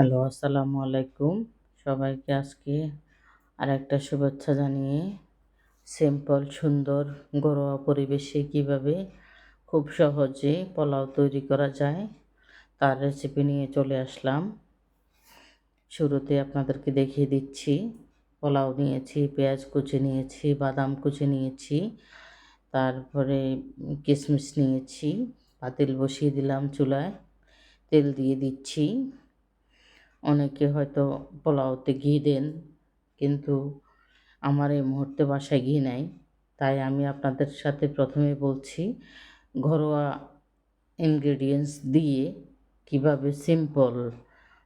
Hello, আসসালামু আলাইকুম। সবাইকে আজকে আর একটা শুভেচ্ছা জানিয়ে সিম্পল সুন্দর, ঘরোয়া পরিবেশে কীভাবে খুব সহজে পোলাও তৈরি করা যায় তার রেসিপি নিয়ে চলে আসলাম। শুরুতে আপনাদেরকে দেখিয়ে দিচ্ছি, পোলাও নিয়েছি, পেঁয়াজ কুচি নিয়েছি, বাদাম কুচি নিয়েছি, তারপরে কিশমিশ নিয়েছি, পাতিল বসিয়ে দিলাম চুলায়, তেল দিয়ে দিচ্ছি। অনেকে হয়তো পোলাওতে ঘি দেন, কিন্তু আমার এই মুহূর্তে বাসায় ঘি নাই। তাই আমি আপনাদের সাথে প্রথমে বলছি, ঘরোয়া ইনগ্রেডিয়েন্টস দিয়ে কীভাবে সিম্পল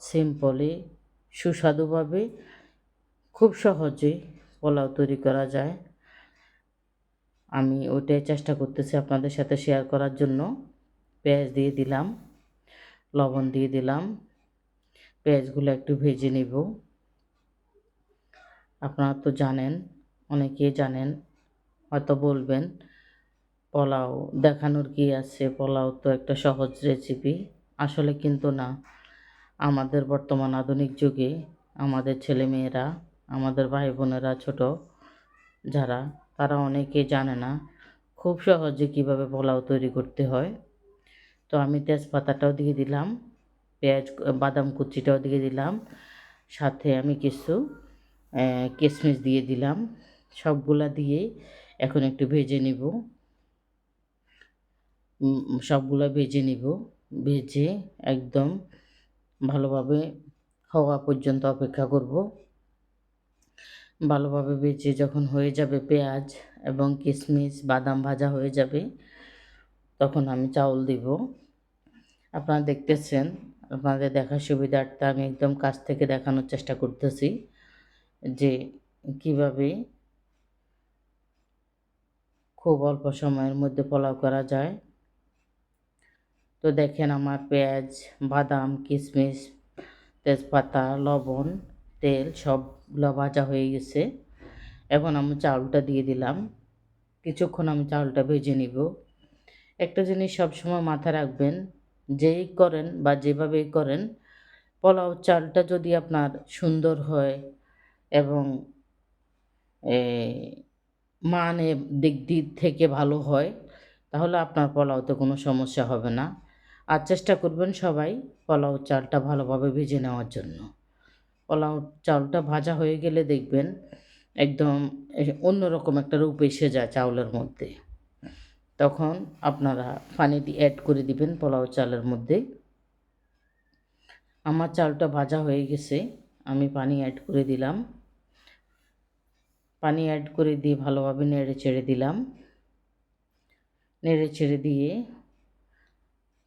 সিম্পলে সুস্বাদুভাবে খুব সহজে পোলাও তৈরি করা যায়। আমি ওইটাই চেষ্টা করতেছি আপনাদের সাথে শেয়ার করার জন্য। পেঁয়াজ দিয়ে দিলাম, লবণ দিয়ে দিলাম পেঁয়াজগুলো একটু ভেজে নেব। আপনারা তো জানেন, অনেকেই জানেন, হয়তো বলবেন, পোলাও দেখানোর কি আছে? পোলাও তো একটা সহজ রেসিপি আসলে কিন্তু না। আমাদের বর্তমান আধুনিক যুগে আমাদের ছেলেমেয়েরা, আমাদের ভাই বোনেরা ছোট যারা, তারা অনেকে জানে না খুব সহজে কীভাবে পোলাও তৈরি করতে হয়। তো আমি তেজপাতাটাও দিয়ে দিলাম। পেঁয়াজ, বাদাম কুচিটাও দিয়ে দিলাম। সাথে আমি কিছু কিশমিশ দিয়ে দিলাম। সবগুলা দিয়ে এখন একটু ভেজে নিব। সবগুলো ভেজে নিব। ভেজে একদম ভালোভাবে হওয়া পর্যন্ত অপেক্ষা করব। ভালোভাবে ভেজে যখন হয়ে যাবে পেঁয়াজ এবং কিশমিশ বাদাম ভাজা হয়ে যাবে, তখন আমি চাউল দিব। আপনারা দেখতেছেন আপনাদের দেখার সুবিধার্থে আমি একদম কাছ থেকে দেখানোর চেষ্টা করতেছি যে কীভাবে খুব অল্প সময়ের মধ্যে পোলাও করা যায়। তো দেখেন আমার পেঁয়াজ, বাদাম কিশমিশ তেজপাতা, লবণ, তেল সবগুলো ভাজা হয়ে গেছে। এখন আমি চাউলটা দিয়ে দিলাম। কিছুক্ষণ আমি চাউলটা ভেজে নিব। একটা জিনিস সবসময় মাথায় রাখবেন যেই করেন বা যেভাবেই করেন, পোলাও চালটা যদি আপনার সুন্দর হয় এবং মানে দিক দিক থেকে ভালো হয়, তাহলে আপনার পোলাওতে কোনো সমস্যা হবে না। আর চেষ্টা করবেন সবাই পোলাও চালটা ভালোভাবে ভেজে নেওয়ার জন্য। পোলাও চালটা ভাজা হয়ে গেলে দেখবেন একদম অন্যরকম একটা রূপ এসে যায় চাউলের মধ্যে। তখন আপনারা পানি দিয়ে অ্যাড করে দিবেন পোলাও চালের মধ্যে। আমার চালটা ভাজা হয়ে গেছে, আমি পানি অ্যাড করে দিলাম। পানি অ্যাড করে দিয়ে ভালোভাবে নেড়ে ছেড়ে দিলাম। নেড়ে ছেড়ে দিয়ে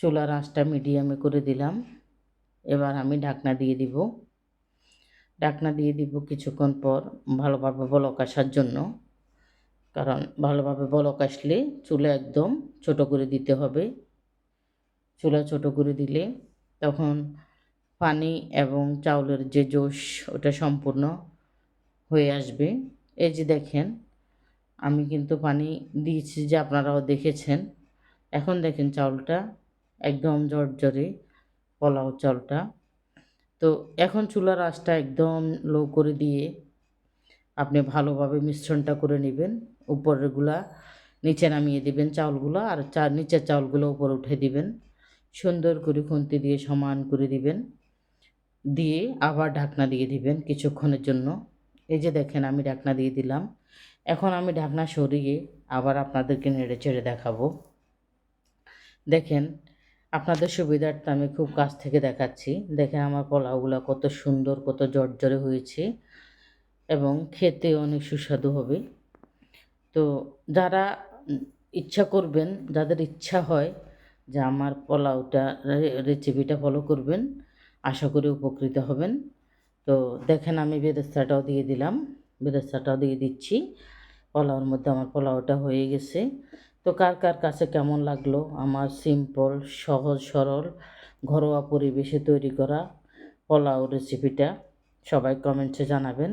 চুলার আঁচটা মিডিয়ামে করে দিলাম। এবার আমি ঢাকনা দিয়ে দিব। ঢাকনা দিয়ে দিব কিছুক্ষণ পর, ভালোভাবে বলক আসার জন্য। কারণ ভালোভাবে বলক আসলে চুলা একদম ছোট করে দিতে হবে। চুলা ছোট করে দিলে তখন পানি এবং চাউলের যে জোশ ওটা সম্পূর্ণ হয়ে আসবে। এই যে দেখেন, আমি কিন্তু পানি দিয়েছি যে আপনারাও দেখেছেন। এখন দেখেন চাউলটা একদম জর্জরে পোলাও চাউলটা। তো এখন চুলার আঁচটা একদম লো করে দিয়ে আপনি ভালোভাবে মিশ্রণটা করে নেবেন। উপরেরগুলা নিচে নামিয়ে দিবেন চাউলগুলো আর চা, নিচের চাউলগুলো উপরে উঠে দিবেন। সুন্দর করে খুন্তি দিয়ে সমান করে দিবেন। দিয়ে আবার ঢাকনা দিয়ে দিবেন কিছুক্ষণের জন্য। এই যে দেখেন আমি ঢাকনা দিয়ে দিলাম। এখন আমি ঢাকনা সরিয়ে আবার আপনাদেরকে নেড়ে চেড়ে দেখাবো। দেখেন আপনাদের সুবিধার্থে আমি খুব কাছ থেকে দেখাচ্ছি। দেখেন আমার পোলাওগুলো কত সুন্দর, কত জর্জরে হয়েছে। এবং খেতে অনেক সুস্বাদু হবে। তো যারা ইচ্ছা করবেন, যাদের ইচ্ছা হয় যে আমার পোলাওটা রেসিপিটা ফলো করবেন, আশা করি উপকৃত হবেন। তো দেখেন আমি বেরেস্তাটাও দিয়ে দিলাম, বেরেস্তাটাও দিয়ে দিচ্ছি। পোলাওর মধ্যে আমার পোলাওটা হয়ে গেছে। তো কার কার কাছে কেমন লাগল? আমার সিম্পল সহজ, সরল, ঘরোয়া পরিবেশে তৈরি করা পোলাও রেসিপিটা সবাই কমেন্টসে জানাবেন।